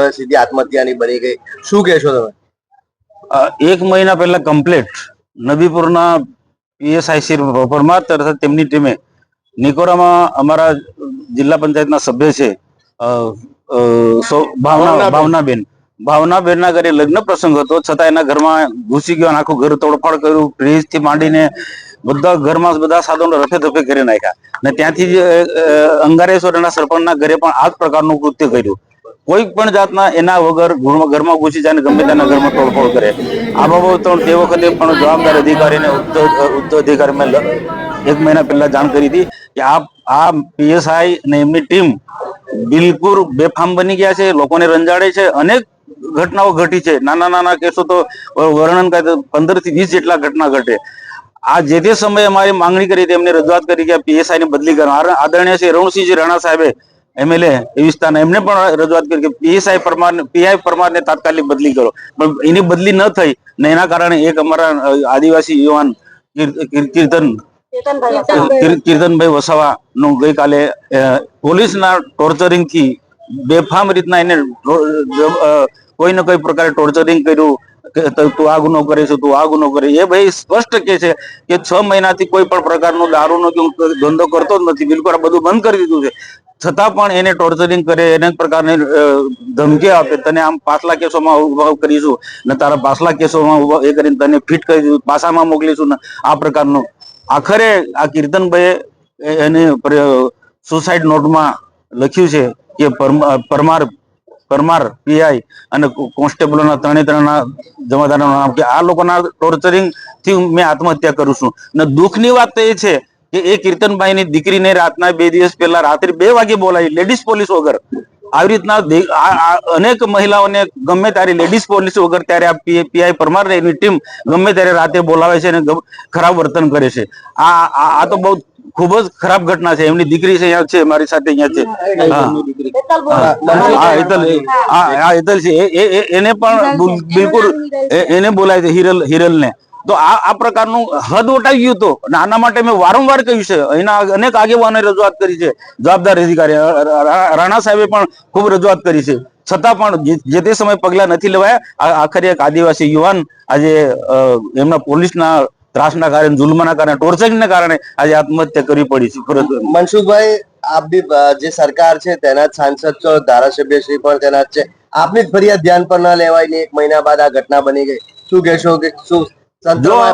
હવે સીધી આત્મહત્યાની બની ગઈ. શું કહેશો તમે? એક મહિના પહેલા કમ્પ્લેટ નબીપુરના પીએસઆઈ શ્રી પરમાર તથા તેમની ટીમે નિકોરામાં અમારા જિલ્લા પંચાયતના સભ્ય છે ભાવનાબેન. ભાવનાબેનના ઘરે લગ્ન પ્રસંગ હતો છતાં એના ઘરમાં ઘૂસી ગયો અને આખું ઘર તોડફાડ કર્યું ફ્રીજથી માંડીને બધા ઘરમાં બધા સાધનો રફે ધફે કરી નાખ્યા. ને ત્યાંથી જ અંગારેશ્વરના સરપંચના ઘરે પણ આ જ પ્રકારનું કૃત્ય કર્યું. કોઈ પણ જાતના એના વગર ઘરમાં ઘૂસી જાય ગમે તેના ઘરમાં તોડફોડ કરે. આ બાબત તે વખતે પણ જવાબદાર અધિકારીને અધિકારી મેં એક મહિના પહેલા જાણ કરી હતી કે આ આ પીએસઆઈ અને એમની ટીમ બિલકુલ બેફામ બની ગયા છે, લોકોને રંજાડે છે, અનેક ઘટનાઓ ઘટી છે. નાના નાના કેસો તો વર્ણન કરે પંદરથી વીસ જેટલા ઘટના ઘટે. આ જે તે સમયે અમારી માંગણી કરી હતી, એમને રજૂઆત કરી કે પીએસઆઈ ની બદલી કરવા આદરણીય શ્રી રણસિંહજી રાણા સાહેબે એમએલએ એ વિસ્તારના એમને પણ રજૂઆત કરી કે પીએસઆઈ પરમાર પીઆઈ પરમારને તાત્કાલિક બદલી કરો. પણ એની બદલી ન થઈ ને એના કારણે એક અમારા આદિવાસી યુવાન કીર- કીર- કીર્તન કીર્તનભાઈ વસાવા. નું ગઈકાલે પોલીસના ટોર્ચરિંગથી બેફામ રીતના એને કોઈ ને કોઈ પ્રકારે ટોર્ચરિંગ કર્યું કે તું આ ગુનો કરે છે, તું આ ગુનો કરે એ ભાઈ સ્પષ્ટ કે છે કે છ મહિનાથી કોઈ પણ પ્રકારનો દારૂનો કે ઊંઘ- ધંધો કરતો જ નથી. બિલકુલ આ બધું બંધ કરી દીધું છે. છતાં પણ એને ટોર્ચરિંગ કરે, એને પ્રકારની ધમકી આપે. તને આમ પાછલા કેસોમાં ઊભા કરીશું, ને તારા પાછલા કેસોમાં એ કરીને તને ફિટ કરી દીધું, પાછામાં મોકલીશું, ને આ પ્રકારનું. આખરે આ કીર્તનભાઈએ એને સુસાઇડ નોટમાં લખ્યું છે કે પરમાર પરમાર, પીઆઈ અને કોન્સ્ટેબલોના ત્રણે ત્રણના જમાદારના નામ કે આ લોકોના ટોર્ચરિંગ મેં આત્મહત્યા કરું છું. ને દુઃખની વાત એ છે કે એ કીર્તનભાઈની દીકરીને રાતના બે દિવસ પહેલા રાત્રે બે વાગે બોલાવી લેડીઝ પોલીસ વગર. આવી રીતના અનેક મહિલાઓને ગમે ત્યારે લેડીઝ પોલીસ વગર ત્યારે આ પીઆઈ પરમાર એની ટીમ ગમે ત્યારે રાતે બોલાવે છે અને ખરાબ વર્તન કરે છે. આ આ તો બહુ ખૂબ જ ખરાબ ઘટના છે. એમની દીકરી છે અહીંયા છે મારી સાથે અહીંયા છે. હા હેતલ હા હેતલ. છે. એને પણ બિલકુલ એને બોલાય છે. હિરલ હિરલ ને તો આ આ પ્રકારનું હદ ઓટાવી ગયું તો અને આના માટે મેં વારંવાર કહ્યું છે. અહીંના અનેક આગેવાનોએ રજૂઆત કરી છે. જવાબદાર અધિકારી રાણા સાહેબે પણ ખૂબ રજૂઆત કરી છે. છતાં પણ જે- તે સમયે પગલા નથી લેવાયા આખરે એક આદિવાસી યુવાન આજે એમના પોલીસના ત્રાસના કારણે જુલ્મના કારણે ટોર્ચરિંગના કારણે આજે આત્મહત્યા કરવી પડી છે. પરંતુ મનસુખભાઈ આપ બી જે સરકાર છે તેના જ સાંસદ છો ધારાસભ્ય શ્રી પણ તેના જ છે. આપની ફરિયાદ ધ્યાન પર ન લેવાય ને એક મહિના બાદ આ ઘટના બની ગઈ. શું કહેશો કે શું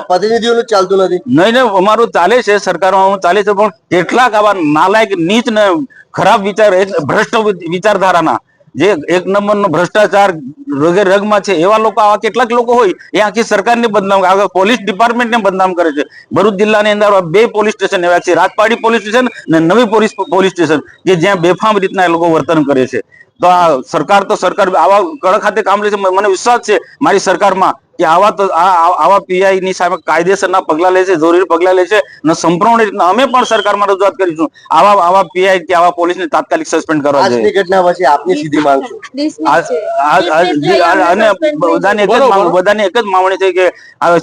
પ્રતિનિધિઓનું ચાલતું નથી? નહીં નહીં અમારું ચાલે છે સરકારમાં ચાલે છે પણ કેટલાક આવા નાલાયક નીચ ને ખરાબ વિચાર ભ્રષ્ટ વિચારધારાના જે એક નંબરનો ભ્રષ્ટાચાર વગેરે રગમાં છે, એવા લોકો, આવા કેટલાક લોકો હોય, એ આખી સરકારને બદનામ આગળ પોલીસ ડિપાર્ટમેન્ટને બદનામ કરે છે. ભરૂચ જિલ્લાની અંદર બે પોલીસ સ્ટેશન એવા છે, રાજપાડી પોલીસ સ્ટેશન અને નવી પોલીસ પોલીસ સ્ટેશન, કે જ્યાં બેફામ રીતના એ લોકો વર્તન કરે છે. તો આ સરકાર તો સરકાર આવા કડક ખાતે કામ લે છે. મને વિશ્વાસ છે મારી સરકારમાં કે આવા તો આવા પીઆઈ ની સામે કાયદેસરના પગલા લે છે જરૂરી પગલા લે છે અને સંપૂર્ણ રીતના અમે પણ સરકારમાં રજૂઆત કરીશું. આવા આવા પીઆઈ કે આવા પોલીસને તાત્કાલિક સસ્પેન્ડ કરવા જોઈએ. ઘટના પછી આપની સીધી માંગ અને બધાને એક જ બધાની એક જ માંગણી છે કે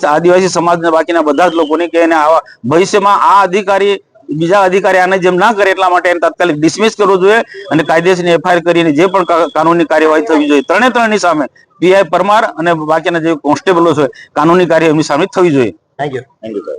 આદિવાસી સમાજના બાકીના બધા જ લોકોની કે એને આવા ભવિષ્યમાં આ અધિકારી બીજા અધિકારી આને જેમ ના કરે એટલા માટે એને તાત્કાલિક ડિસમિસ કરવું જોઈએ અને કાયદેસરની એફઆઈઆર કરીને જે પણ કાનૂની કાર્યવાહી થવી જોઈએ. ત્રણે ત્રણની સામે પીઆઈ પરમાર અને બાકીના જે કોન્સ્ટેબલો છે કાનૂની કાર્ય એમની સામે થવી જોઈએ. Thank you thank sir.